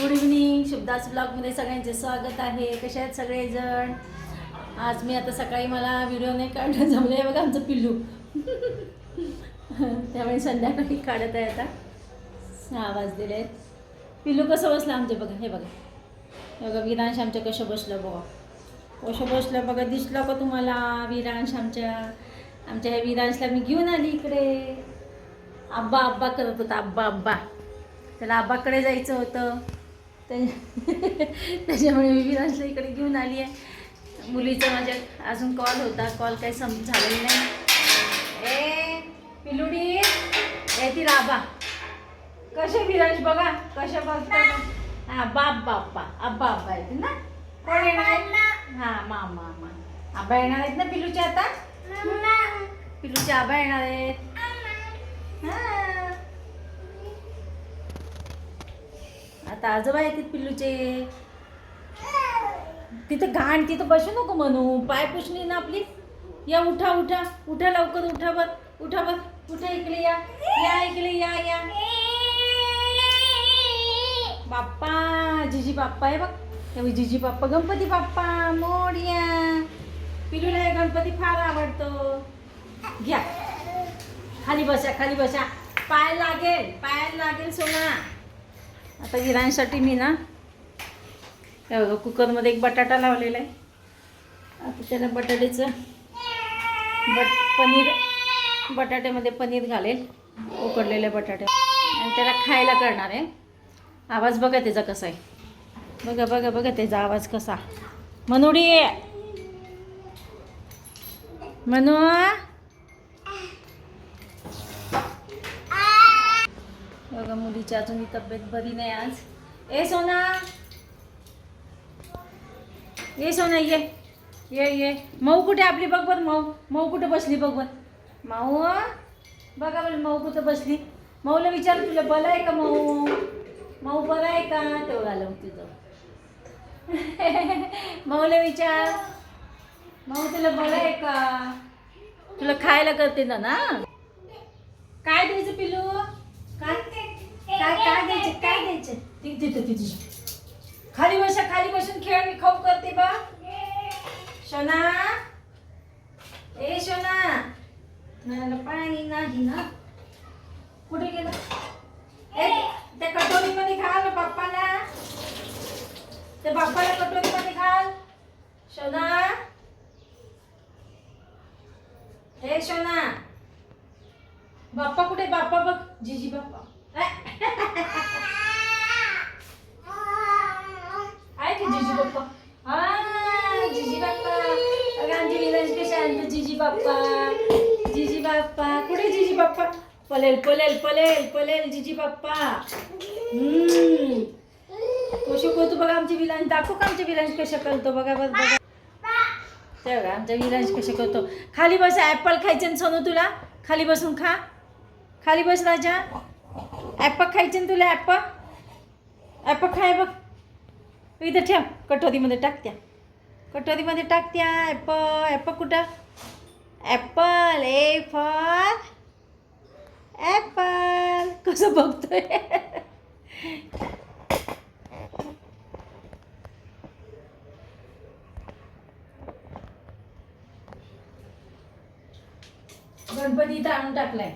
Good evening शुभदास ब्लॉगमध्ये सगळ्यांचे स्वागत आहे. कसे आहेत सगळेजण? आज मी आता सकाळी मला व्हिडिओ नाही काढणं जमलं आहे बघा आमचं पिल्लू. त्यामुळे संध्याकाळी काढत आहे आता. सहा वाजलेले आहेत. पिल्लू कसं बसलं आमचे बघा हे बघा. बघा विरांश आमच्या कसं बसलं बघा. कसं बसलं बघा दिसलं का तुम्हाला विरांश आमच्या? आमच्या ह्या विरांशला मी घेऊन आली इकडे. आब्बा आब्बा करत होता. आब्बा आब्बा. त्याला आब्बाकडे जायचं होतं. त्याच्यामुळे मी विराजला इकडे घेऊन आली आहे. मुलीचा माझ्या अजून कॉल होता. कॉल काही सम झालेला नाही. ए पिलुडी. ए ती राबा. कसे विराज बघा कशा बघता हा बाप बाप्पा आब्बा आब्बा येते ना? कोण येणार आहे हा मामा मामा आबा येणार आहेत ना पिलूचे आता? पिलूचे आबा येणार आहेत. हा. आता आजोबा येतात पिल्लूचे. तिथं घाण तिथं बसू नको म्हणू. पाय पुसणी ना आपली या उठा उठा. उठा लवकर उठा बर उठा बर कुठे इकडे या. या इकडे या या. बाप्पा जिजी बाप्पा आहे बघ. त्यामुळे जिजी बाप्पा. गणपती बाप्पा मोर्या. पिलूला हे गणपती फार आवडतो. घ्या. खाली बसा खाली बसा. पाय लागेल पायाला लागेल सोना. आता गिरांसाठी मी ना कुकरमध्ये एक बटाटा लावलेला आहे. आता त्याला बटाट्याचं बट पनीर बटाट्यामध्ये पनीर घालेल उकडलेले बटाटे आणि त्याला खायला करणार आहे. आवाज बघा त्याचा कसा आहे. बघा बघा बघा त्याचा आवाज कसा. मनोडी! मनू बघा मुलीची अजून तब्येत बरी नाही आज. ए सोना. ये सोना ये. ये ये. मऊ कुठे आपली? बघ बर मऊ. मऊ कुठं बसली बघ बर. माऊ बघा बरं मऊ कुठं बसली. माऊला विचार तुला बरं आहे का माऊ? माऊ बरं आहे का? तेवढं आलं मग तुझं माऊला विचार. माऊ तुला बरं आहे का? तुला खायला करते ना ना? काय द्यायचं पिलू काय द्यायचे? काय द्यायचे? ती तिथे खाली बसा खाली बसून खेळ मी खाऊ करते बा शोना. ए शोना. मला पाणी नाही ना? कुठे गेलं? ए त्या कटोरीमध्ये घाल ना त्या बाप्पाला कटोरीमध्ये घाल शोना. हे शोना. बाप्पा कुठे? बाप्पा बघ. जिजी बाप्पा. आहे की जिजी बाप्पा? हा जिजी बाप्पा. अगं आमची विलास कशा आणतो? जिजी बाप्पा. जिजी बाप्पा. कुठे जिजी बाप्पा? पलेल पलेल पलेल पलेल जिजी बाप्पा. हम्म. कशी करतो बघा आमची विलांश दाखव का आमच्या विलांश कशा करतो? बघा बघ बघा. ते बघा आमच्या विलांश कशा करतो. खाली बस ॲपल खायचं ना सोनू तुला. खाली बसून खा. खाली बस राजा. ॲप्पल खायचे ना तुला ॲप्पल ॲप्पल खाय बघ. इथं ठेव कटोरीमध्ये टाकत्या कटोरीमध्ये टाकत्या त्या ॲप्पल कुठं? ॲपल ए फॉर ॲपल कसं बघतोय? गणपती इथं आणून टाकलाय.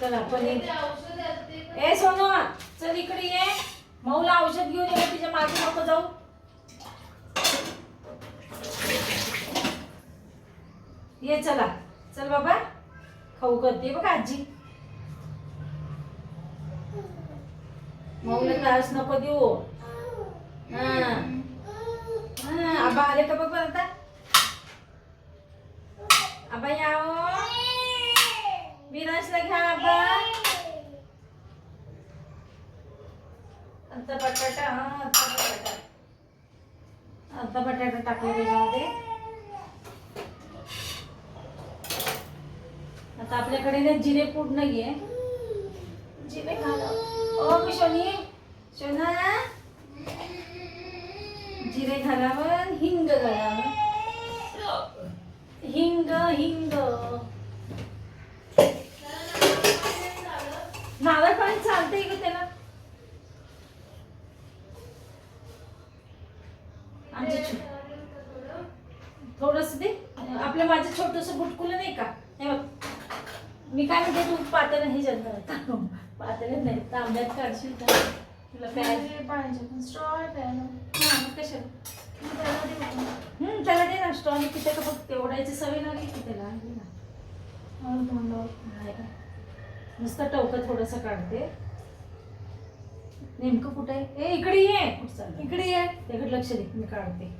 चला पनीर ए सोनू चल इकडे ये. मऊला औषध घेऊन ये तिच्यामागे नको जाऊ. ये चला. चल बाबा. खाऊ करते बघ आजी. मऊला त्रास नको देऊ. हा. आबा आले का बघ बरं आता आबा याव हो. विनाशला घ्या आता बटाटा हा आता बटाटा. आता बटाटा टाकले त्याच्यामध्ये. आता आपल्याकडे ना जिरे पूड नाहीये. जिरे घाला ओ मी शोनी. शोना जिरे घालावं हिंग घालावं. हिंग हिंग. म्हणजे थोडस दे. आपलं माझं छोटस बुटकुलं नाही का? हे बघ. मी काय म्हणते तू पातेला हे जाणार पातेलं नाही. तांब्यात काढशील तर. तुला प्यायला पाहिजे स्ट्रॉ प्यायला कशाला? त्याला दे ना. स्ट्रॉ किती का बघ. तेवढ्याची सवय लागली की त्याला नुसतं टवकं थोडंसं काढते. नेमकं कुठे? आहे ए इकडे ये? इकडे ये. त्याकडे लक्ष दे. मी काढते.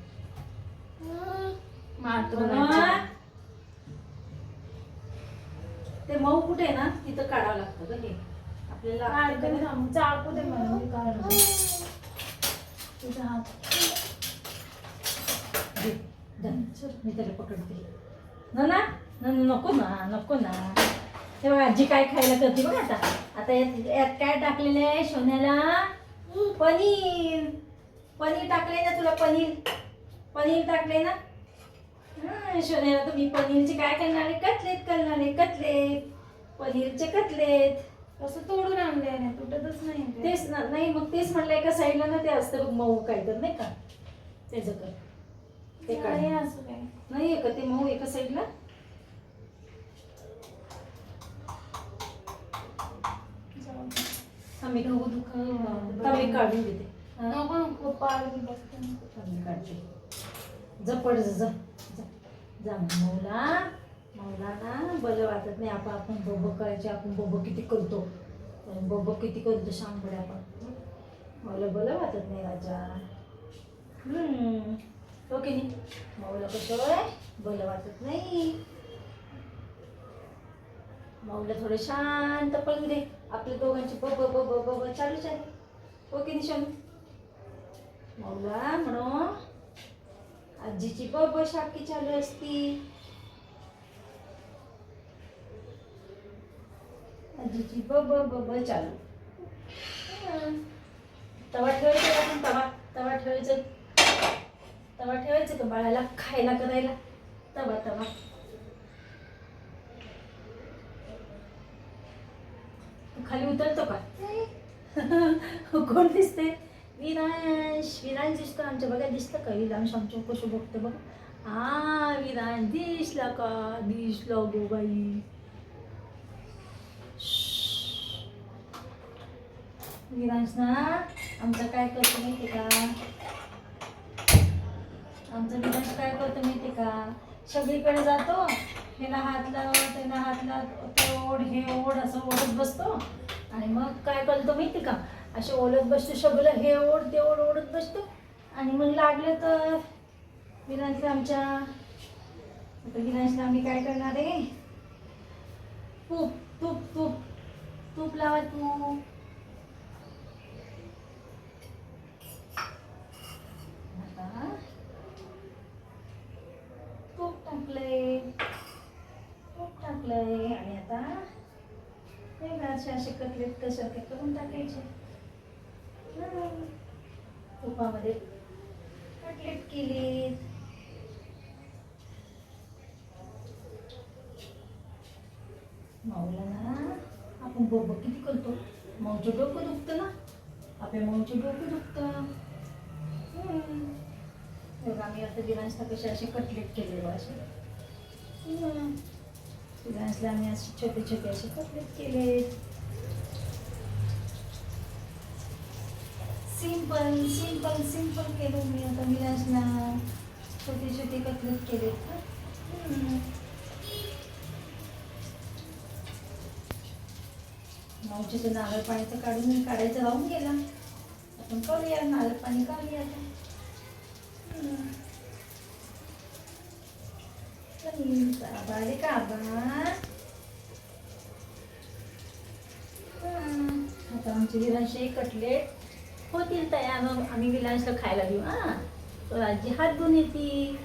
ते मऊ कुठे ना तिथं काढावं लागतं ग हे. आपल्याला. चाकू दे मला मी काढतो. तुझा हात. दे, दे. मी त्याला पकडते. ना ना न- न- नको ना नको ना. तेव्हा आजी काय खायला करते बघ आता. आता यात यात काय टाकलेलं आहे सोन्याला? पनीर. पनीर टाकले ना तुला पनीर? पनीर टाकले ना? हं, सोन्याला तुम्ही पनीरचे काय करणार आहे? कटलेट करणार आहे कटलेट पनीरचे कटलेट कसं तोडून आणले आहे तुटतच नाही. तेच ना नाही मग तेच म्हणलं एका साईडला ना ते असतं बघ मऊ काय तर नाही का? त्याचं कर ते काय नाही असं काय नाही का ते मऊ एका साईडला? आम्ही गहू दुख काढून देते हा, नको नको पाळ बी बघते आम्ही काढते. जपड जा जा. जा मौला मौला. ना बरं वाटत नाही. आपण आपण बोब करायचे आपण बोब किती करतो. बोब किती करतो सांग बरं आपण. मला बरं वाटत नाही राजा. हम्म. हो की नाही मौला कसं बरं वाटत नाही. मौला थोडे शांत पळू दे. आपल्या दोघांची ब ब ब ब ब चालूच आहे. हो की नाही शानू मौला म्हणून आजीची ब शाकी चालू असती. आजीची बब बब चालू. तवा ठेवायचा का आपण तवा तवा ठेवायचं. तवा ठेवायचं का बाळाला? खायला करायला तवा तवा. खाली उतरतो का? कोण दिसते विरांश विरांश दिसतो आमच्या बघा दिसलं का? विरांश आमच्या कसं बघतो बघ. हा विरांश दिसला का? दिसला गो बाई. विरांश ना आमचं काय करतो माहिती का? आमचं विरांश काय करतो माहिती का? सगळीकडे जातो. ह्याला हात लाव त्याला हात लाव ते ओढ हे ओढ असं ओढत बसतो. आणि मग काय करतो माहिती का? असे ओढत बसतो सगळं हे ओढ ते ओढ ओढत बसतो. आणि मग लागलं तर विरांशला आमच्या आता विरांशला आम्ही काय करणार आहे? तूप तूप तूप तूप लावा तू. आता तूप टाकलंय तूप टाकलंय. आणि आता हे असे असे कटलेट कशासारखे करून टाकायचे. तुपामध्ये कटलेट केली. माऊला ना आपण बोब किती करतो. माऊचं डोकं दुखतं ना. आपल्या माऊचं डोकं दुखतं. हं. आम्ही आता दिनांशला कसे असे कटलेट केले बघ असे. हं. दिनांशला आम्ही असे छोटे छोटे असे कटलेट केले सिंपल सिंपल सिंपल केलं मी आता मी विलासला छोटे छोटे कटलेट केले मावशी ते नारळ तर काढून काढायचं राहून गेला आपण करूया नारळ पाणी काढूया आता हम्म. चल, बाबा का आबा आता आमचे विलांशी कटलेट होतील तयार. मग आम्ही विलांशला खायला देऊ हा. तो आजी हात धुवून येतील